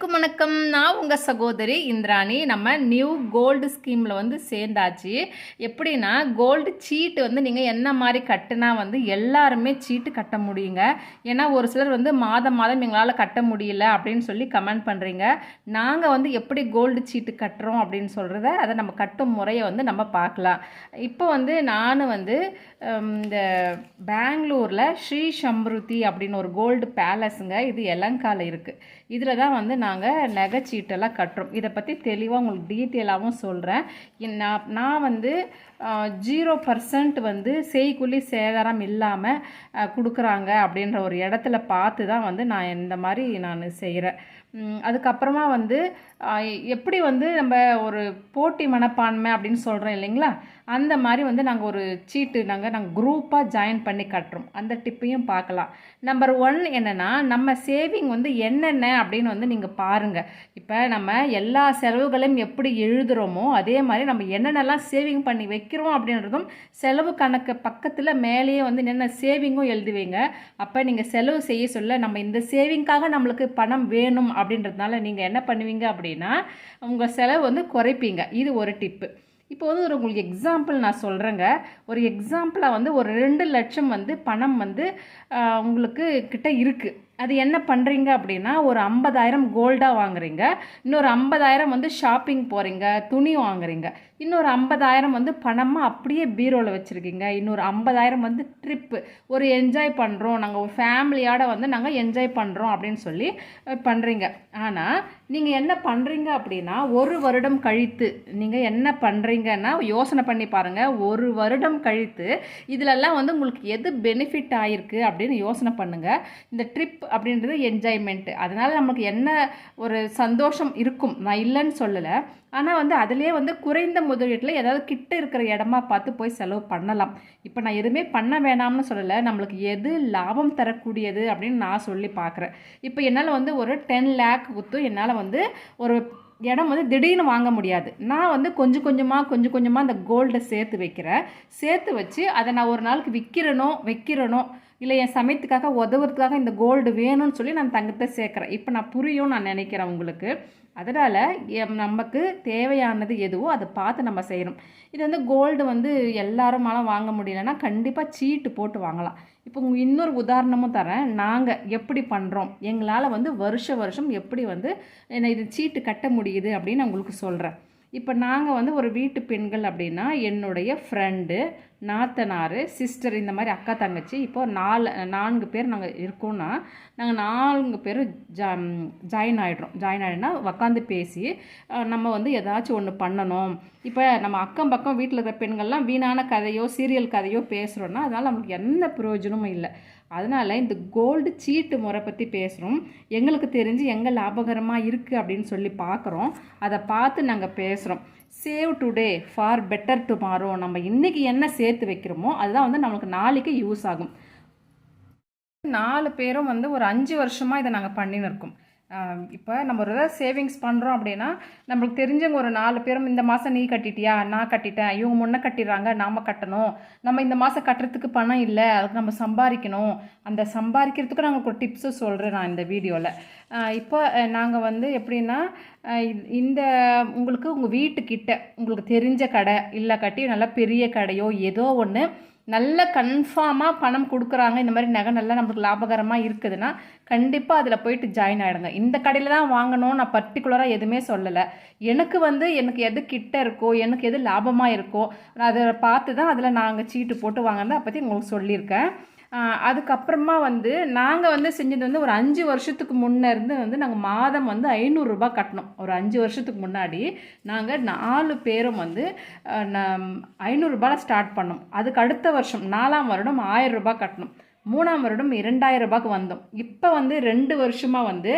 அனைவருக்கும் வணக்கம். நான் உங்கள் சகோதரி இந்திராணி. நம்ம நியூ கோல்டு ஸ்கீமில் வந்து சேர்ந்தாச்சு. எப்படின்னா கோல்டு சீட்டு வந்து நீங்கள் என்ன மாதிரி கட்டுனா வந்து எல்லாருமே சீட்டு கட்ட முடியுங்க. ஏன்னா ஒரு சிலர் வந்து மாதம் மாதம் எங்களால் கட்ட முடியல அப்படின்னு சொல்லி கமெண்ட் பண்ணுறீங்க நாங்கள் வந்து எப்படி கோல்டு சீட்டு கட்டுறோம் அப்படின்னு சொல்கிறத அதை நம்ம கட்டும் முறையை வந்து நம்ம பார்க்கலாம். இப்போ வந்து நான் வந்து இந்த பெங்களூரில் ஸ்ரீ சம்ருதி அப்படின்னு ஒரு கோல்டு பேலஸுங்க இது எலங்கால இருக்குது இதில் தான் வந்து நாங்கள் நகைச்சீட்டெல்லாம் கட்டுறோம். இதை பற்றி தெளிவாக உங்களுக்கு டீட்டெயிலாகவும் சொல்கிறேன் நான் நான் வந்து ஜீரோ பர்சன்ட் வந்து செய்கூலி சேதாரம் இல்லாமல் கொடுக்குறாங்க அப்படின்ற ஒரு இடத்துல பார்த்து தான் வந்து நான் இந்த மாதிரி நான் செய்கிறேன் அதுக்கப்புறமா வந்து எப்படி வந்து நம்ம ஒரு போட்டி மனப்பான்மை அப்படின்னு சொல்கிறோம் இல்லைங்களா? அந்த மாதிரி வந்து நாங்கள் ஒரு சீட்டு நாங்கள் நாங்கள் குரூப்பாக ஜாயின் பண்ணி கட்டுறோம். அந்த டிப்பையும் பார்க்கலாம். நம்பர் ஒன் என்னென்னா நம்ம சேவிங் வந்து என்னென்ன அப்படின்னு வந்து நீங்கள் பாருங்கள் இப்போ நம்ம எல்லா செலவுகளையும் எப்படி எழுதுகிறோமோ அதே மாதிரி நம்ம என்னென்னலாம் சேவிங் பண்ணி வைக்கிறோம் அப்படின்றதும் செலவு கணக்கு பக்கத்தில் மேலேயே வந்து என்னென்ன சேவிங்கும் எழுதுவீங்க அப்போ நீங்கள் செலவு செய்ய சொல்ல நம்ம இந்த சேவிங்க்காக நம்மளுக்கு பணம் வேணும் அப்படின்றதுனால நீங்கள் என்ன பண்ணுவீங்க அப்படின்னா உங்கள் செலவு வந்து குறைப்பீங்க. இது ஒரு டிப்பு இப்போ வந்து ஒரு உங்களுக்கு எக்ஸாம்பிள் நான் சொல்கிறேங்க ஒரு எக்ஸாம்பிளாக வந்து ஒரு ரெண்டு லட்சம் வந்து பணம் வந்து உங்களுக்கு கிட்ட இருக்குது அது என்ன பண்ணுறீங்க அப்படின்னா ஒரு ஐம்பதாயிரம் கோல்டாக வாங்குறீங்க. இன்னொரு ஐம்பதாயிரம் வந்து ஷாப்பிங் போகிறீங்க துணி வாங்குறீங்க. இன்னொரு ஐம்பதாயிரம் வந்து பணமாக அப்படியே பீரோவில் வச்சுருக்கீங்க. இன்னொரு ஐம்பதாயிரம் வந்து ட்ரிப்பு ஒரு என்ஜாய் பண்ணுறோம் நாங்கள் ஒரு ஃபேமிலியோட வந்து நாங்கள் என்ஜாய் பண்ணுறோம் அப்படின்னு சொல்லி பண்ணுறீங்க ஆனால் நீங்கள் என்ன பண்ணுறீங்க அப்படின்னா ஒரு வருடம் கழித்து நீங்கள் என்ன பண்ணுறீங்கன்னா யோசனை பண்ணி பாருங்கள் ஒரு வருடம் கழித்து இதிலெல்லாம் வந்து உங்களுக்கு எது பெனிஃபிட் ஆகிருக்கு அப்படின்னு யோசனை பண்ணுங்கள் இந்த ட்ரிப் அப்படின்றது என்ஜாய்மெண்ட்டு அதனால் நமக்கு என்ன ஒரு சந்தோஷம் இருக்கும்? நான் இல்லைன்னு சொல்லலை. ஆனால் வந்து அதுலேயே வந்து குறைந்த முதலீட்டில் ஏதாவது கிட்ட இருக்கிற இடமா பார்த்து போய் செலவு பண்ணலாம். இப்போ நான் எதுவுமே பண்ண வேணாம்னு சொல்லலை. நம்மளுக்கு எது லாபம் தரக்கூடியது அப்படின்னு நான் சொல்லி பார்க்குறேன். இப்போ என்னால் வந்து ஒரு டென் லேக் குத்து என்னால் வந்து ஒரு இடம் வந்து திடீர்னு வாங்க முடியாது. நான் வந்து கொஞ்சம் கொஞ்சமாக கொஞ்சம் கொஞ்சமாக அந்த கோல்டை சேர்த்து வைக்கிறேன். சேர்த்து வச்சு அதை நான் ஒரு நாளுக்கு விற்கிறனோ வைக்கிறனோ இல்லை என் சமயத்துக்காக உதவுறதுக்காக இந்த கோல்டு வேணும்னு சொல்லி நான் தங்கத்தை சேர்க்குறேன். இப்போ நான் புரியும் நான் நினைக்கிறேன் உங்களுக்கு. அதனால் நமக்கு தேவையானது எதுவோ அதை பார்த்து நம்ம செய்கிறோம் இது வந்து கோல்டு வந்து எல்லாருமாலாம் வாங்க முடியலன்னா கண்டிப்பாக சீட்டு போட்டு வாங்கலாம். இப்போ இன்னொரு உதாரணமும் தரேன். நாங்கள் எப்படி பண்ணுறோம் எங்களால் வந்து வருஷ வருஷம் எப்படி வந்து என்ன இது சீட்டு கட்ட முடியுது அப்படின்னு நான் உங்களுக்கு சொல்கிறேன் இப்போ நாங்கள் வந்து ஒரு வீட்டு பெண்கள் அப்படின்னா என்னுடைய ஃப்ரெண்டு நாத்தனார் சிஸ்டர் இந்த மாதிரி அக்கா தங்கச்சி இப்போ நாலு நான்கு பேர் நாங்கள் இருக்கோம்னா நாங்கள் நான்கு பேர் ஜா ஜாயின் ஆகிடுறோம் ஜாயின் ஆகிடுனா உக்காந்து பேசி நம்ம வந்து ஏதாச்சும் ஒன்று பண்ணணும். இப்போ நம்ம அக்கம் பக்கம் வீட்டில் இருக்கிற பெண்கள்லாம் வீணான கதையோ சீரியல் கதையோ பேசுகிறோன்னா அதனால் நமக்கு எந்த பிரயோஜனமும் இல்லை. அதனால் இந்த கோல்டு சீட்டு முறை பற்றி பேசுகிறோம் எங்களுக்கு தெரிஞ்சு எங்கே லாபகரமாக இருக்குது அப்படின்னு சொல்லி பார்க்குறோம் அதை பார்த்து நாங்கள் பேசுகிறோம் save today for better tomorrow நம்ம இன்றைக்கி என்ன சேர்த்து வைக்கிறோமோ அதுதான் வந்து நம்மளுக்கு நாளைக்கு யூஸ் ஆகும். நாலு பேரும் வந்து ஒரு அஞ்சு வருஷமாக இதை நாங்கள் பண்ணின்னு இருக்கோம். இப்போ நம்ம ஒரு ஏதாவது சேவிங்ஸ் பண்ணுறோம் அப்படின்னா நம்மளுக்கு தெரிஞ்சவங்க ஒரு நாலு பேரும் இந்த மாதம் நீ கட்டிட்டியா? நான் கட்டிட்டேன். இவங்க முன்னே கட்டிடுறாங்க நாம் கட்டணும். நம்ம இந்த மாதம் கட்டுறதுக்கு பணம் இல்லை. அதுக்கு நம்ம சம்பாதிக்கணும். அந்த சம்பாதிக்கிறதுக்கு நாங்கள் ஒரு டிப்ஸு சொல்கிறேன் நான் இந்த வீடியோவில் இப்போ நாங்கள் வந்து எப்படின்னா இந்த உங்களுக்கு உங்கள் வீட்டுக்கிட்ட உங்களுக்கு தெரிஞ்ச கடை இல்லை கட்டி நல்லா பெரிய கடையோ ஏதோ ஒன்று நல்ல கன்ஃபார்மாக பணம் கொடுக்குறாங்க. இந்த மாதிரி நகை நல்லா நம்மளுக்கு லாபகரமாக இருக்குதுன்னா கண்டிப்பாக அதில் போயிட்டு ஜாயின் ஆகிடுங்க இந்த கடையில் தான் வாங்கணும் நான் பர்டிகுலராக எதுவுமே சொல்லலை. எனக்கு வந்து எனக்கு எது கிட்ட இருக்கோ எனக்கு எது லாபமாக இருக்கோ அதை பார்த்து தான் அதில் நாங்கள் சீட்டு போட்டு வாங்கினதை அதை பற்றி உங்களுக்கு சொல்லியிருக்கேன். அதுக்கப்புறமா வந்து நாங்கள் வந்து செஞ்சது வந்து ஒரு அஞ்சு வருஷத்துக்கு முன்னே இருந்து வந்து நாங்கள் மாதம் வந்து ஐநூறுரூபா கட்டணும். ஒரு அஞ்சு வருஷத்துக்கு முன்னாடி நாங்கள் நாலு பேரும் வந்து நம் ஐநூறுரூபாவில் ஸ்டார்ட் பண்ணோம். அதுக்கு அடுத்த வருஷம் நாலாம் வருடம் ஆயிரம் ரூபாய் கட்டணும். மூணாம் வருடம் இரண்டாயிரம் ரூபாய்க்கு வந்தோம். இப்போ வந்து ரெண்டு வருஷமாக வந்து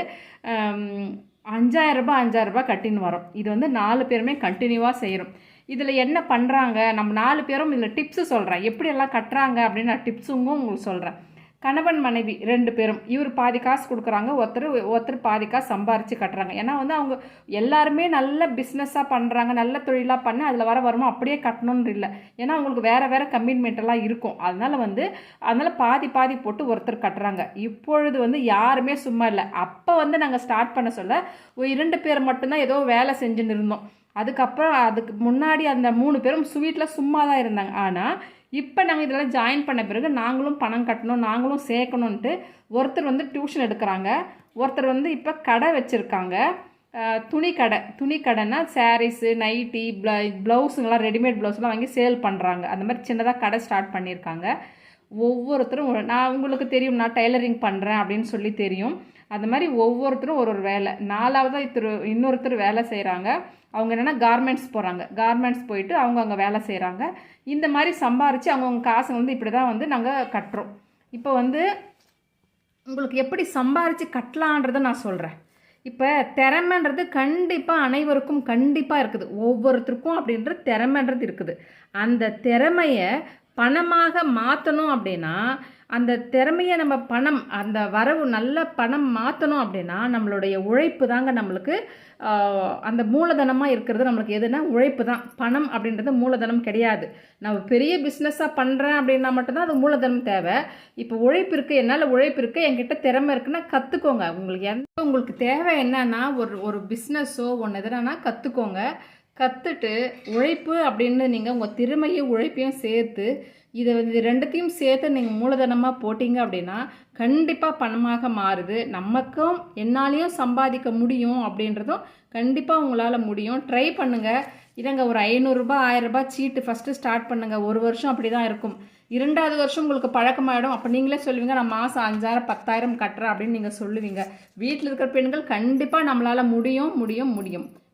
அஞ்சாயிரம் ரூபாய் அஞ்சாயிரம் ரூபாய் கட்டின்னு வரோம். இது வந்து நாலு பேருமே கண்டினியூவாக செய்கிறோம் இதில் என்ன பண்ணுறாங்க நம்ம நாலு பேரும் இதில் டிப்ஸு சொல்கிறேன் எப்படியெல்லாம் கட்டுறாங்க அப்படின்னு நான் டிப்ஸுங்கும் உங்களுக்கு சொல்கிறேன் கணவன் மனைவி ரெண்டு பேரும். இவர் பாதி காசு கொடுக்குறாங்க ஒருத்தர் ஒருத்தர் பாதி காசு சம்பாரித்து கட்டுறாங்க. ஏன்னா வந்து அவங்க எல்லாருமே நல்ல பிஸ்னஸாக பண்ணுறாங்க நல்ல தொழிலாக பண்ணி அதில் வர வருமா அப்படியே கட்டணும்னு இல்லை. ஏன்னா அவங்களுக்கு வேறு வேறு கமிட்மெண்ட் இருக்கும். அதனால் வந்து அதனால் பாதி பாதி போட்டு ஒருத்தர் கட்டுறாங்க. இப்பொழுது வந்து யாருமே சும்மா இல்லை. அப்போ வந்து நாங்கள் ஸ்டார்ட் பண்ண சொல்ல ஒரு இரண்டு பேர் மட்டும்தான் ஏதோ வேலை செஞ்சுன்னு இருந்தோம். அதுக்கப்புறம் அதுக்கு முன்னாடி அந்த மூணு பேரும் ஸ்வீட்டில் சும்மா தான் இருந்தாங்க. ஆனால் இப்போ நாங்கள் இதெல்லாம் ஜாயின் பண்ண பிறகு நாங்களும் பணம் கட்டணும் நாங்களும் சேர்க்கணுன்ட்டு ஒருத்தர் வந்து டியூஷன் எடுக்கிறாங்க. ஒருத்தர் வந்து இப்போ கடை வச்சுருக்காங்க. துணி கடை. துணி கடைன்னா சாரீஸு நைட்டி ப்ள ப்ளவுஸுங்கெல்லாம் ரெடிமேட் ப்ளவுஸ்லாம் வாங்கி சேல் பண்ணுறாங்க அந்த மாதிரி சின்னதாக கடை ஸ்டார்ட் பண்ணியிருக்காங்க. ஒவ்வொருத்தரும் நான் உங்களுக்கு தெரியும் நான் டைலரிங் பண்ணுறேன் அப்படின்னு சொல்லி தெரியும். அந்த மாதிரி ஒவ்வொருத்தரும் ஒரு ஒரு வேலை. நாலாவதாக இத்தரு இன்னொருத்தர் வேலை செய்கிறாங்க அவங்க என்னென்னா கார்மெண்ட்ஸ் போகிறாங்க கார்மெண்ட்ஸ் போயிட்டு அவங்க அங்கே வேலை செய்கிறாங்க இந்த மாதிரி சம்பாரித்து அவங்கவுங்க காசு வந்து இப்படி தான் வந்து நாங்கள் கட்டுறோம். இப்போ வந்து உங்களுக்கு எப்படி சம்பாரித்து கட்டலான்றதை நான் சொல்கிறேன் இப்போ திறமைன்றது கண்டிப்பாக அனைவருக்கும் கண்டிப்பாக இருக்குது. ஒவ்வொருத்தருக்கும் அப்படின்ற திறமைன்றது இருக்குது. அந்த திறமையை பணமாக மாற்றணும் அப்படின்னா அந்த திறமையை நம்ம பணம் அந்த வரவு நல்ல பணம் மாற்றணும் அப்படின்னா நம்மளுடைய உழைப்பு தாங்க நம்மளுக்கு அந்த மூலதனமாக இருக்கிறது நம்மளுக்கு எதுனா உழைப்பு தான். பணம் அப்படின்றது மூலதனம் கிடையாது. நம்ம பெரிய பிஸ்னஸாக பண்ணுறேன் அப்படின்னா மட்டும்தான் அது மூலதனம் தேவை. இப்போ உழைப்பு இருக்குது என்னால் உழைப்பு இருக்குது என்கிட்ட திறமை இருக்குன்னா கற்றுக்கோங்க உங்களுக்கு எந்த உங்களுக்கு தேவை என்னன்னா ஒரு ஒரு பிஸ்னஸோ ஒன்று எதுனா கற்றுக்கோங்க கற்றுட்டு உழைப்பு அப்படின்னு நீங்கள் உங்கள் திறமையும் உழைப்பையும் சேர்த்து இதை வந்து இது ரெண்டுத்தையும் சேர்த்து நீங்கள் மூலதனமாக போட்டிங்க அப்படின்னா கண்டிப்பாக பணமாக மாறுது. நமக்கும் என்னாலையும் சம்பாதிக்க முடியும் அப்படின்றதும் கண்டிப்பாக உங்களால் முடியும். ட்ரை பண்ணுங்கள் இதங்க ஒரு ஐநூறுரூபா ஆயிரரூபா சீட்டு ஃபஸ்ட்டு ஸ்டார்ட் பண்ணுங்கள் ஒரு வருஷம் அப்படி தான் இருக்கும். இரண்டாவது வருஷம் உங்களுக்கு பழக்கமாயிடும். அப்போ நீங்களே சொல்லுவீங்க நான் மாதம் அஞ்சாயிரம் பத்தாயிரம் கட்டுறேன் அப்படின்னு நீங்கள் சொல்லுவீங்க. வீட்டில் இருக்கிற பெண்கள் கண்டிப்பாக நம்மளால் முடியும் முடியும் முடியும்.